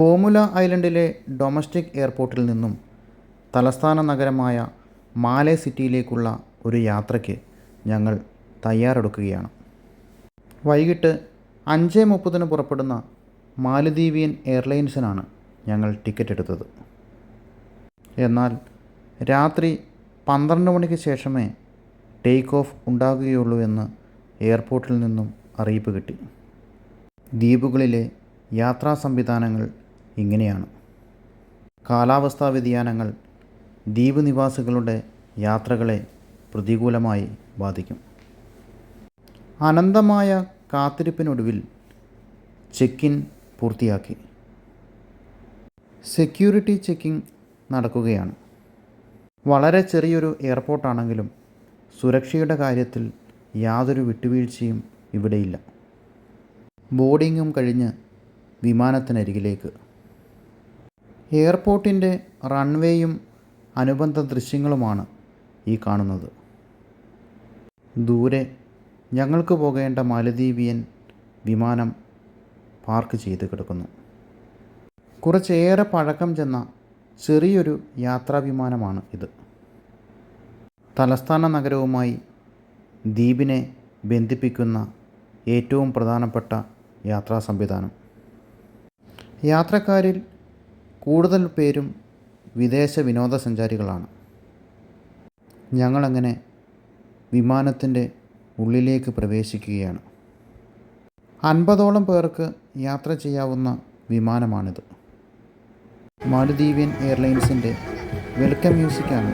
Formula ഐലൻഡിലെ domestic എയർപോർട്ടിൽ നിന്നും തലസ്ഥാന നഗരമായ മാലെ സിറ്റിയിലേക്കുള്ള ഒരു യാത്രയ്ക്ക് ഞങ്ങൾ തയ്യാറെടുക്കുകയാണ്. വൈകിട്ട് അഞ്ച് മുപ്പതിന് പുറപ്പെടുന്ന മാലദ്വീപിയൻ എയർലൈൻസിനാണ് ഞങ്ങൾ ടിക്കറ്റ് എടുത്തത്. എന്നാൽ രാത്രി പന്ത്രണ്ട് മണിക്ക് ശേഷമേ ടേക്ക് ഓഫ് ഉണ്ടാകുകയുള്ളൂ എന്ന് എയർപോർട്ടിൽ നിന്നും അറിയിപ്പ് കിട്ടി. ദ്വീപുകളിലെ യാത്രാ സംവിധാനങ്ങൾ ഇങ്ങനെയാണ്. കാലാവസ്ഥാ വ്യതിയാനങ്ങൾ ദ്വീപ് നിവാസികളുടെ യാത്രകളെ പ്രതികൂലമായി ബാധിക്കും. അനന്തമായ കാത്തിരിപ്പിനൊടുവിൽ ചെക്ക് ഇൻ പൂർത്തിയാക്കി. സെക്യൂരിറ്റി ചെക്കിംഗ് നടക്കുകയാണ്. വളരെ ചെറിയൊരു എയർപോർട്ടാണെങ്കിലും സുരക്ഷയുടെ കാര്യത്തിൽ യാതൊരു വിട്ടുവീഴ്ചയും ഇവിടെയില്ല. ബോർഡിങ്ങും കഴിഞ്ഞ് വിമാനത്തിനരികിലേക്ക്. എയർപോർട്ടിന്റെ റൺവേയും അനുബന്ധ ദൃശ്യങ്ങളുമാണ് ഈ കാണുന്നത്. ദൂരെ ഞങ്ങൾക്ക് പോകേണ്ട മാലദ്വീപിയൻ വിമാനം പാർക്ക് ചെയ്ത് കിടക്കുന്നു. കുറച്ചേറെ പഴക്കം ചെന്ന ചെറിയൊരു യാത്രാ വിമാനമാണ് ഇത്. തലസ്ഥാന നഗരവുമായി ദ്വീപിനെ ബന്ധിപ്പിക്കുന്ന ഏറ്റവും പ്രധാനപ്പെട്ട യാത്രാ സംവിധാനം. യാത്രക്കാരിൽ കൂടുതൽ പേരും വിദേശ വിനോദസഞ്ചാരികളാണ്. ഞങ്ങളങ്ങനെ വിമാനത്തിന്റെ ഉള്ളിലേക്ക് പ്രവേശിക്കുകയാണ്. അൻപതോളം പേർക്ക് യാത്ര ചെയ്യാവുന്ന വിമാനമാണിത്. മാലദ്വീപിയൻ എയർലൈൻസിന്റെ വെൽക്കം മ്യൂസിക്കാണ്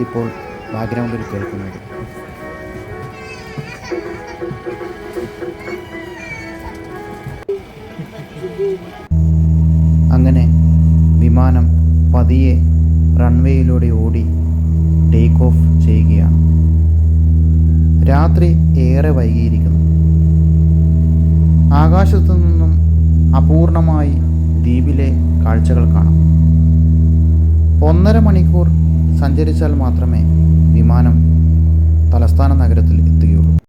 ഇപ്പോൾ ബാക്ക്ഗ്രൗണ്ടിൽ കേൾക്കുന്നത്. അങ്ങനെ വിമാനം പതിയെ റൺവേയിലൂടെ ഓടി ടേക്ക് ഓഫ് ചെയ്യുകയാണ്. രാത്രി ഏറെ വൈകിയിരിക്കുന്നു. ആകാശത്തു നിന്നും അപൂർണമായി ദ്വീപിലെ കാഴ്ചകൾ കാണാം. ഒന്നര മണിക്കൂർ സഞ്ചരിച്ചാൽ മാത്രമേ വിമാനം തലസ്ഥാന നഗരത്തിൽ